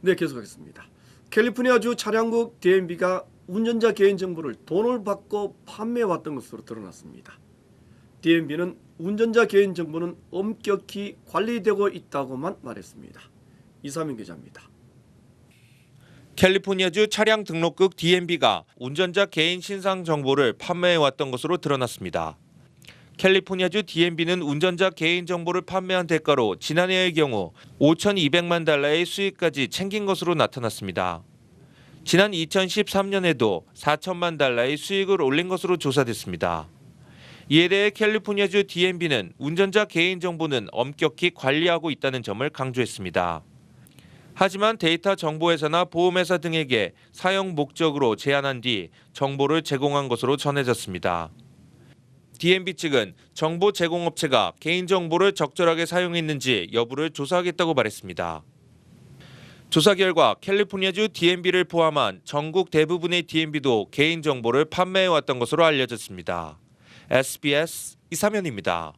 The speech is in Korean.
네, 계속하겠습니다. 캘리포니아주 차량국 DMB가 운전자 개인 정보를 돈을 받고 판매해왔던 것으로 드러났습니다. DMB는 운전자 개인 정보는 엄격히 관리되고 있다고만 말했습니다. 이사민 기자입니다. 캘리포니아주 차량 등록국 DMB가 운전자 개인 신상 정보를 판매해 왔던 것으로 드러났습니다. 캘리포니아주 DMB는 운전자 개인 정보를 판매한 대가로 지난해의 경우 5,200만 달러의 수익까지 챙긴 것으로 나타났습니다. 지난 2013년에도 4천만 달러의 수익을 올린 것으로 조사됐습니다. 이에 대해 캘리포니아주 DMB는 운전자 개인 정보는 엄격히 관리하고 있다는 점을 강조했습니다. 하지만 데이터 정보회사나 보험회사 등에게 사용 목적으로 제한한 뒤 정보를 제공한 것으로 전해졌습니다. DMB 측은 정보 제공업체가 개인 정보를 적절하게 사용했는지 여부를 조사하겠다고 말했습니다. 조사 결과 캘리포니아주 DMB를 포함한 전국 대부분의 DMB도 개인 정보를 판매해 왔던 것으로 알려졌습니다. SBS 이사면입니다.